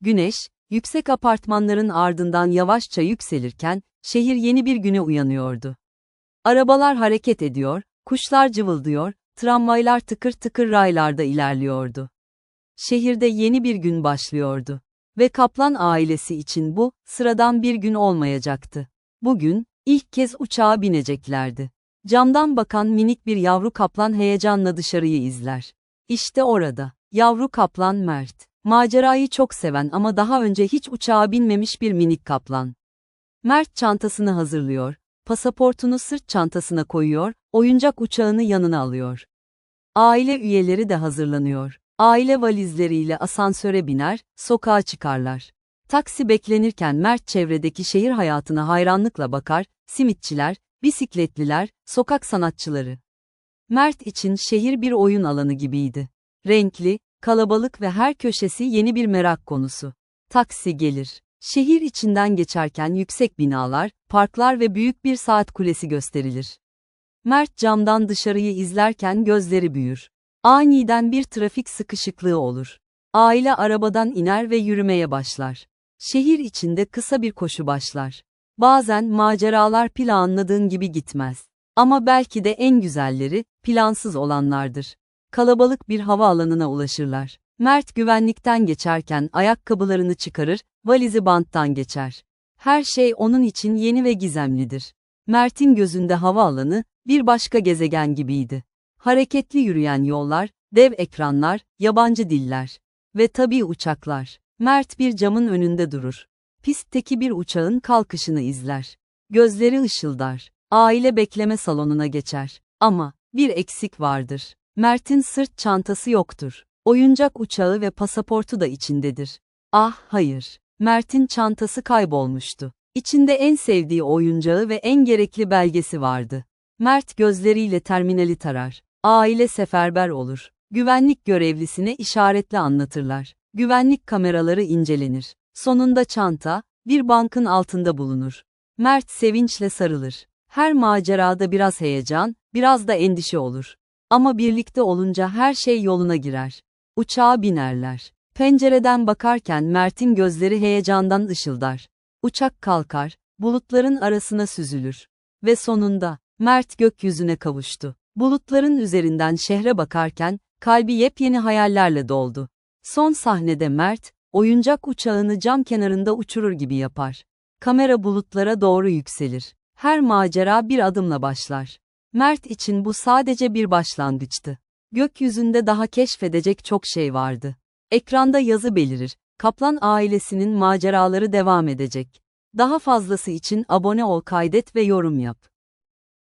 Güneş, yüksek apartmanların ardından yavaşça yükselirken, şehir yeni bir güne uyanıyordu. Arabalar hareket ediyor, kuşlar cıvıldıyor, tramvaylar tıkır tıkır raylarda ilerliyordu. Şehirde yeni bir gün başlıyordu. Ve Kaplan ailesi için bu, sıradan bir gün olmayacaktı. Bugün, ilk kez uçağa bineceklerdi. Camdan bakan minik bir yavru kaplan heyecanla dışarıyı izler. İşte orada, yavru kaplan Mert. Macerayı çok seven ama daha önce hiç uçağa binmemiş bir minik kaplan. Mert çantasını hazırlıyor, pasaportunu sırt çantasına koyuyor, oyuncak uçağını yanına alıyor. Aile üyeleri de hazırlanıyor. Aile valizleriyle asansöre biner, sokağa çıkarlar. Taksi beklenirken Mert çevredeki şehir hayatına hayranlıkla bakar, simitçiler, bisikletliler, sokak sanatçıları. Mert için şehir bir oyun alanı gibiydi. Renkli, kalabalık ve her köşesi yeni bir merak konusu. Taksi gelir. Şehir içinden geçerken yüksek binalar, parklar ve büyük bir saat kulesi gösterilir. Mert camdan dışarıyı izlerken gözleri büyür. Aniden bir trafik sıkışıklığı olur. Aile arabadan iner ve yürümeye başlar. Şehir içinde kısa bir koşu başlar. Bazen maceralar planladığın gibi gitmez. Ama belki de en güzelleri, plansız olanlardır. Kalabalık bir havaalanına ulaşırlar. Mert güvenlikten geçerken ayakkabılarını çıkarır, valizi banttan geçer. Her şey onun için yeni ve gizemlidir. Mert'in gözünde havaalanı, bir başka gezegen gibiydi. Hareketli yürüyen yollar, dev ekranlar, yabancı diller. Ve tabii uçaklar. Mert bir camın önünde durur. Pistteki bir uçağın kalkışını izler. Gözleri ışıldar. Aile bekleme salonuna geçer. Ama, bir eksik vardır. Mert'in sırt çantası yoktur. Oyuncak uçağı ve pasaportu da içindedir. Ah, hayır. Mert'in çantası kaybolmuştu. İçinde en sevdiği oyuncağı ve en gerekli belgesi vardı. Mert gözleriyle terminali tarar. Aile seferber olur. Güvenlik görevlisine işaretle anlatırlar. Güvenlik kameraları incelenir. Sonunda çanta, bir bankın altında bulunur. Mert sevinçle sarılır. Her macerada biraz heyecan, biraz da endişe olur. Ama birlikte olunca her şey yoluna girer. Uçağa binerler. Pencereden bakarken Mert'in gözleri heyecandan ışıldar. Uçak kalkar, bulutların arasına süzülür. Ve sonunda, Mert gökyüzüne kavuştu. Bulutların üzerinden şehre bakarken, kalbi yepyeni hayallerle doldu. Son sahnede Mert, oyuncak uçağını cam kenarında uçurur gibi yapar. Kamera bulutlara doğru yükselir. Her macera bir adımla başlar. Mert için bu sadece bir başlangıçtı. Gökyüzünde daha keşfedecek çok şey vardı. Ekranda yazı belirir. Kaplan ailesinin maceraları devam edecek. Daha fazlası için abone ol, kaydet ve yorum yap.